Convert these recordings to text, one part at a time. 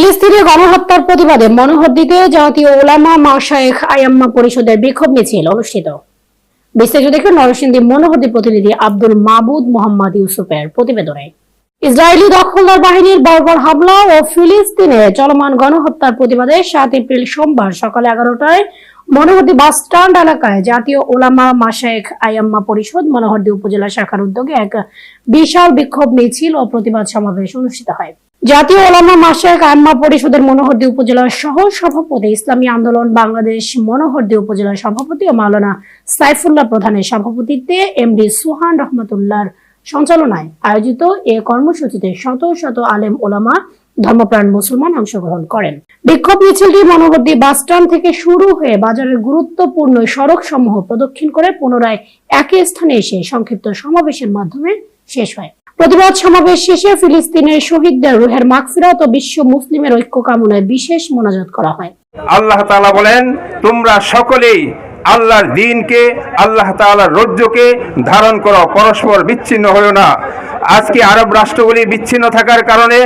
ফিলিস্তিনি গণহত্যার প্রতিবাদে মনোহরদীতে জাতীয় ওলামা মাশায়েখ আয়াম্মা পরিষদের বিক্ষোভ মিছিল অনুষ্ঠিত। বিস্তারিত দেখুন নরসিংদী মনোহরদী প্রতিনিধি আব্দুল মাবুদ মোহাম্মদ ইউসুফের প্রতিবেদনে। ইসরায়েলি দখলদার বাহিনীর বর্বর হামলা ও ফিলিস্তিনে চলমান গণহত্যার প্রতিবাদে সাত এপ্রিল সোমবার সকাল এগারোটায় মনোহরদী বাস স্ট্যান্ড এলাকায় জাতীয় ওলামা মাশায়েখ আয়াম্মা পরিষদ মনোহরদী উপজেলা শাখার উদ্যোগে এক বিশাল বিক্ষোভ মিছিল ও প্রতিবাদ সমাবেশ অনুষ্ঠিত হয়। জাতীয় ওলামা মাশায়েখ আয়াম্মা পরিষদের মনোহরদী উপজেলার সহ সভাপতি ইসলামী আন্দোলন বাংলাদেশ মনোহরদী উপজেলার সভাপতি ও মাওলানা সাইফুল্লাহ প্রধানের সভাপতিত্বে এমডি সুহান রহমতুল্লাহর সঞ্চালনায় আয়োজিত এ কর্মসূচিতে শত শত আলেম ওলামা ধর্মপ্রাণ মুসলমান অংশগ্রহণ করেন। বিক্ষোভ মিছিলটি মনোবর্তী বাসস্ট্যান্ড থেকে শুরু হয়ে বাজারের গুরুত্বপূর্ণ সড়ক সমূহ প্রদক্ষিণ করে পুনরায় একই স্থানে এসে সংক্ষিপ্ত সমাবেশের মাধ্যমে শেষ হয়। প্রতিবাদ সমাবেশ শেষে ফিলিস্তিনের শহীদদের রুহের মাগফিরাত ও বিশ্ব মুসলিমের ঐক্য কামনায় বিশেষ মোনাজাত করা হয়। আল্লাহ তাআলা বলেন, তোমরা সকলেই আল্লাহর দিনকে, আল্লাহ তাআলার রজ্জুকে ধারণ করো, পরস্পর বিচ্ছিন্ন হয়েও না। আজকে আরব রাষ্ট্রগুলি বিচ্ছিন্ন থাকার কারণে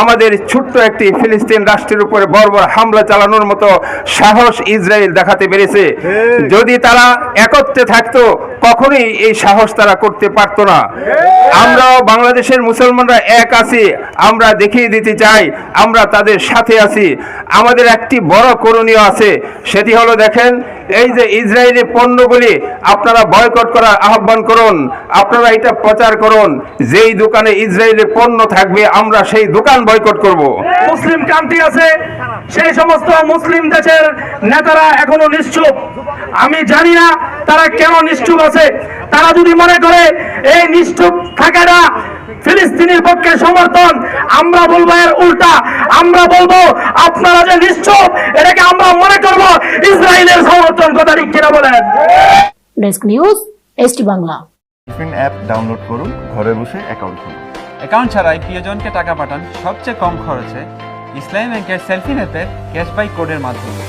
আমাদের ছোট্ট একটি ফিলিস্তিন রাষ্ট্রের উপরে বর্বর হামলা চালানোর মতো সাহস ইসরায়েল দেখাতে পেরেছে। যদি তারা একত্রে থাকতো কখনোই এই সাহস তারা করতে পারতো না। আমরাও বাংলাদেশের মুসলমানরা এক আছি। আমরা দেখিয়ে দিতে চাই আমরা তাদের সাথে আছি। আমাদের একটি বড় করণীয় আছে সেটি হলো দেখেন এই যে ইসরায়েলি পণ্যগুলি আপনারা বয়কট করার আহ্বান করুন, আপনারা এটা প্রচার করুন, যেই দোকানে ইসরায়েলি পণ্য থাকবে, আমরা সেই দোকান বয়কট করব। মুসলিম কান্ট্রি আছে, সেই সমস্ত মুসলিম দেশের নেতারা এখনও নিশ্চুপ। আমি জানি না তারা কেন নিশ্চুপ আছে। তারা যদি মনে করে এই নিশ্চুপ থাকাটা ফিলিস্তিনির পক্ষে সমর্থন, আমরা বলব এর উল্টা। আমরা বলব আপনারা যে নিশ্চয় এটাকে আমরা মনে করব ইসরায়েলের সমর্থন কথা ঠিক কিনা বলেন? Desk news ST Bangla. ফিন অ্যাপ ডাউনলোড করুন ঘরে বসে অ্যাকাউন্ট খুলুন। অ্যাকাউন্ট ছাড়াই প্রিয়জনকে টাকা পাঠান সবচেয়ে কম খরচে ইসলামী ব্যাংকের সেলফি নেপের ক্যাশ বাই কোডের মাধ্যমে।